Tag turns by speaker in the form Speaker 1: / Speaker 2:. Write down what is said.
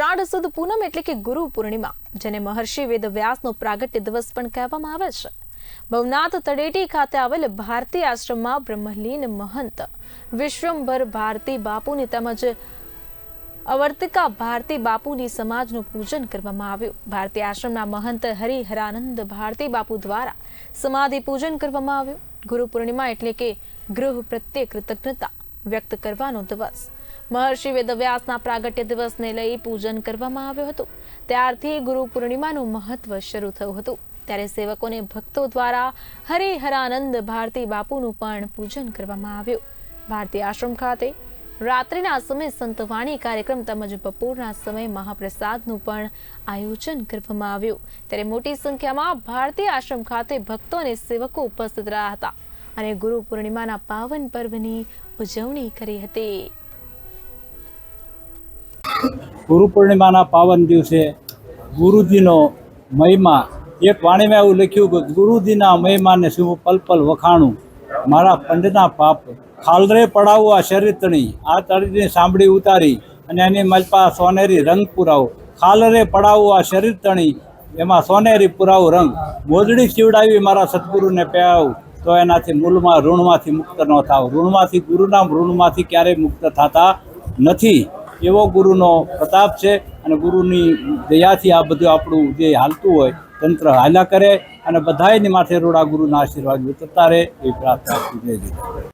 Speaker 1: અષાઢ સુદ પૂનમ એટલે કે ગુરુ પૂર્ણિમા, જેને મહર્ષિ વેદવ્યાસનો પ્રાગટ્ય દિવસ પણ કહેવામાં આવે છે. ભવનાથ તળેટી ખાતે આવેલ ભારતીય આશ્રમમાં બ્રહ્મલીન મહંત, વિશ્વંભર ભારતી બાપુની તેમજ અવર્તિકા ભારતી બાપુની સમાજનું પૂજન કરવામાં આવ્યું. ભારતીય આશ્રમના મહંત હરિહરાનંદ ભારતી બાપુ દ્વારા સમાધિ પૂજન કરવામાં આવ્યું. ગુરુ પૂર્ણિમા એટલે કે ગૃહ પ્રત્યે કૃતજ્ઞતા વ્યક્ત કરવાનો દિવસ. મહર્ષિ વેદવ્યાસના પ્રાગટ્ય દિવસને લઈ પૂજન કરવામાં આવ્યું હતું. ત્યારથી ગુરુ પૂર્ણિમાનું મહત્વ શરૂ થયું હતું. ત્યારે સેવકોને ભક્તો દ્વારા હરિહરાનંદ ભારતી બાપુનું પણ પૂજન કરવામાં આવ્યું. ભારતી આશ્રમ ખાતે રાત્રિના સમયે સંતવાણી કાર્યક્રમ તેમજ બપોરના સમયે મહાપ્રસાદનું પણ આયોજન કરવામાં આવ્યું. ત્યારે મોટી સંખ્યામાં ભારતીય આશ્રમ ખાતે ભક્તો અને સેવકો ઉપસ્થિત રહ્યા હતા અને ગુરુ પૂર્ણિમાના પાવન પર્વની ઉજવણી કરી હતી.
Speaker 2: ગુરુ પૂર્ણિમાના પાવન દિવસે ગુરુજીનો મહિમા, એક વાણીમાં એવું લખ્યું કે ગુરુજીના મહિમાને શું પલ પલ વખાણું, મારા પંડના પાપ ખાલરે પડાવું આ શરીર તણી આ તળીની સાંભળી ઉતારી અને એની મજપા સોનેરી રંગ પુરાવો. ખાલરે પડાવું આ શરીર તણી એમાં સોનેરી પુરાવો રંગ. મોજડી ચીવડાવી મારા સદગુરુને પહેરાવું તો એનાથી મૂળમાં ઋણમાંથી મુક્ત ન થાવ. ઋણમાંથી ગુરુના ઋણમાંથી ક્યારેય મુક્ત થતા નથી. એવો ગુરુનો પ્રતાપ છે અને ગુરુની દયાથી આ બધું આપણું જે હાલતું હોય, તંત્ર હાલ્યા કરે અને બધાયની માથે રોડા ગુરુના આશીર્વાદ ઉતરતા રહે એ પ્રાર્થના જય.